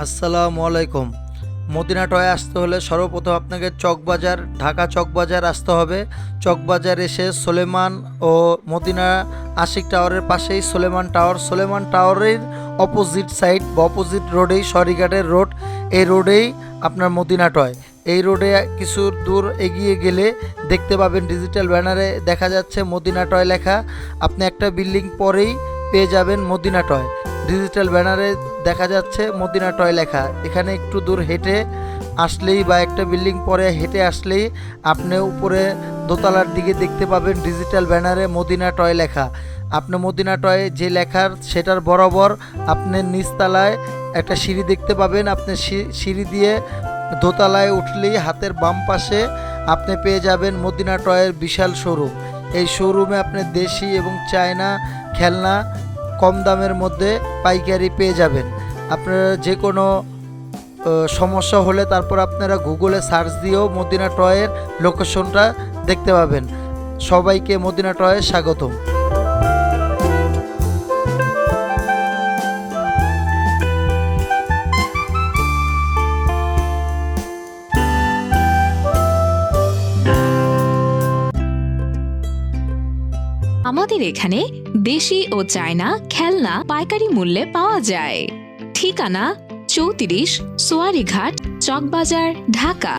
আসসালামু আলাইকুম। মদিনা টয়ে আসতে হলে সর্বপ্রথম আপনাকে চকবাজার, ঢাকা চকবাজার আসতে হবে। চকবাজার এসে সোলেমান ও মদিনা আশিক টাওয়ারের পাশেই সোলেমান টাওয়ার। সোলেমান টাওয়ারের অপোজিট সাইড বা অপোজিট রোডেই সরিঘাটের রোড। এই রোডেই আপনার মদিনা টয়। এই রোডে কিছু দূর এগিয়ে গেলে দেখতে পাবেন ডিজিটাল ব্যানারে দেখা যাচ্ছে মদিনা টয় লেখা। আপনি একটা বিল্ডিং পরেই পেয়ে যাবেন মদিনা টয়। ডিজিটাল ব্যানারে দেখা যাচ্ছে মদিনা টয় লেখা। এখানে একটু দূর হেঁটে আসলেই বা একটা বিল্ডিং পরে হেঁটে আসলেই আপনি উপরে দোতলার দিকে দেখতে পাবেন ডিজিটাল ব্যানারে মদিনা টয় লেখা। আপনি মদিনা টয় যে লেখার সেটার বরাবর আপনি নিচতলায় একটা সিঁড়ি দেখতে পাবেন। আপনি সিঁড়ি দিয়ে দোতলায় উঠলেই হাতের বাম পাশে আপনি পেয়ে যাবেন মদিনা টয়ের বিশাল শোরুম। এই শোরুমে আপনি দেশি এবং চায়না খেলনা কম দামের মধ্যে পাইকারি পেয়ে যাবেন। আপনারা যে কোনো সমস্যা হলে তারপর আপনারা গুগলে সার্চ দিয়েও মদিনা টয়ের লোকেশনটা দেখতে পাবেন। সবাইকে মদিনা টয়ের স্বাগতম। আমাদের এখানে দেশি ও চায়না খেলনা পাইকারি মূল্যে পাওয়া যায়। ঠিকানা চৌত্রিশ সোয়ারিঘাট চকবাজার, ঢাকা।